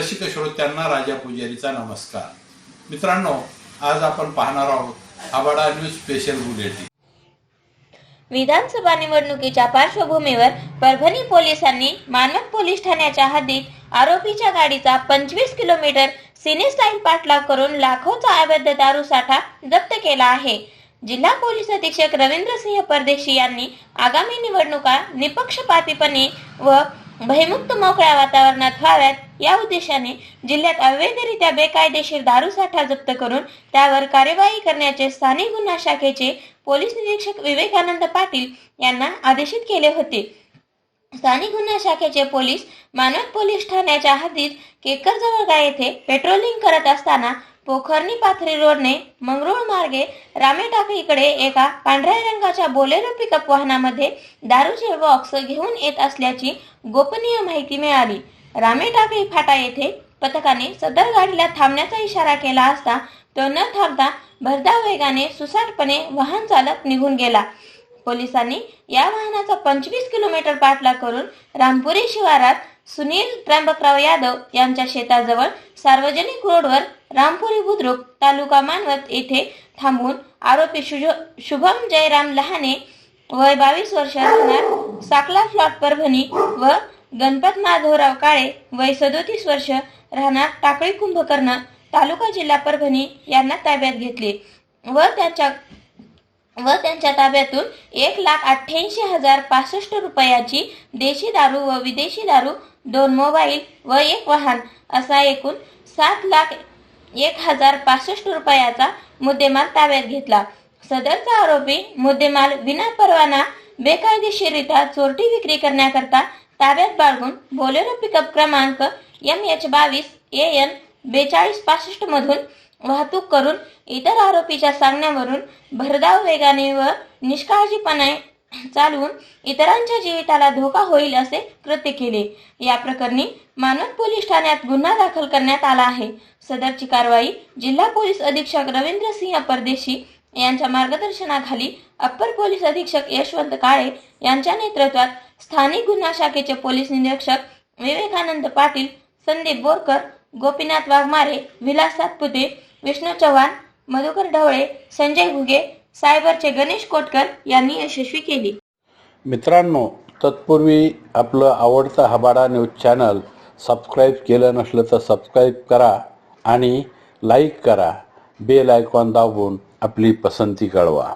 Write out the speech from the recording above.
रसिक श्रोत्यांना राजा पुजारीचा नमस्कार. मित्रांनो आज आपण पाहणार आहोत आबाडा न्यूज स्पेशल बुलेटिन. विधानसभा निवडणुकीच्या पार्श्वभूमीवर परभणी पोलिसांनी मानवत पोलीस ठाण्याच्या हद्दीत आरोपीच्या गाडीचा पंचवीस किलोमीटर सिने स्टाईल पाठलाग करून लाखोचा अवैध दारू साठा जप्त केला आहे. जिल्हा पोलीस अधीक्षक रवींद्र सिंह परदेशी यांनी आगामी निवडणुका निपक्षपातीपणे व भयमुक्त मोकळ्या वातावरणात व्हाव्यात या उद्देशाने जिल्ह्यात अवैधरित्या बेकायदेशीर दारू साठा जप्त करून त्यावर कार्यवाही करण्याचे स्थानिक गुन्हा शाखेचे पोलीस निरीक्षक विवेकानंद पाटील यांना आदेशित केले होते. स्थानिक गुन्हा शाखेचे पोलीस मानव पोलीस ठाण्याच्या हद्दीत केकर जवळगा येथे पेट्रोलिंग करत असताना पोखरणी पाथरी रोडने मंगरुळ मार्गे रामे इकडे एका पांढऱ्या रंगाच्या बोलेरो पिकअप वाहनामध्ये दारूचे बॉक्स घेऊन येत असल्याची गोपनीय माहिती मिळाली. रामेटाकळी फाटा येथे पथकाने सदर गाडीला थांबण्याचा इशारा केला असता तो न थांबता भरधाव वेगाने सुसाटपणे वाहन चालक निघून गेला. पोलिसांनी या वाहनाचा पंचवीस किलोमीटर पाठलाग करून रामपुरी शिवारात सुनील त्र्यंबकराव यादव यांच्या शेताजवळ सार्वजनिक रोडवर रामपुरी बुद्रुक तालुका मानवत येथे थांबून आरोपी शुभम जयराम लहाने वय बावीस वर्ष राहणार साकला फ्लॉट परभणी व गणपत माधवराव काळे वय सदोतीस वर्ष राहणार टाकळी कुंभकर्ण तालुका जिल्हा परभणी यांना ताब्यात घेतले व त्यांच्या व त्यांच्या ताब्यातून एक लाख अठ्ठ्याऐंशी हजार पासष्ट रुपयाची देशी दारू व विदेशी दारू दोन मोबाईल व एक वाहन असा एकूण सात लाख एक हजार पासष्ट रुपयाचा मुद्देमाल ताब्यात घेतला. सदरचा आरोपी मुद्देमाल विना परवाना बेकायदेशीररित्या चोरटी विक्री करण्याकरता ताब्यात बाळगून बोलेरो पिकअप क्रमांक एम एच बावीस ए एन बेचाळीस पासष्ट मधून वाहतूक करून इतर आरोपीच्या सांगण्यावरून भरधाव वेगाने व निष्काळजीपणे चालवून इतरांच्या जीविताला धोका होईल असे कृत्य केले. या प्रकरणी मानवत पोलीस ठाण्यात गुन्हा दाखल करण्यात आला आहे. सदरची कारवाई जिल्हा पोलीस अधीक्षक रवींद्र सिंह परदेशी यांच्या मार्गदर्शनाखाली अप्पर पोलीस अधीक्षक यशवंत काळे यांच्या नेतृत्वात स्थानिक गुन्हा शाखेचे पोलीस निरीक्षक विवेकानंद पाटील संदीप बोरकर गोपीनाथ वाघमारे विलास सातपुते विष्णू चव्हाण मधुकर ढवळे संजय घुगे सायबरचे गणेश कोटकर यांनी यशस्वी केली. मित्रांनो तत्पूर्वी आपलं आवडतं हबाडा न्यूज चॅनल सबस्क्राईब केलं नसलं तर सबस्क्राईब करा आणि लाईक करा. बेल आयकॉन दाबून आपली पसंती कळवा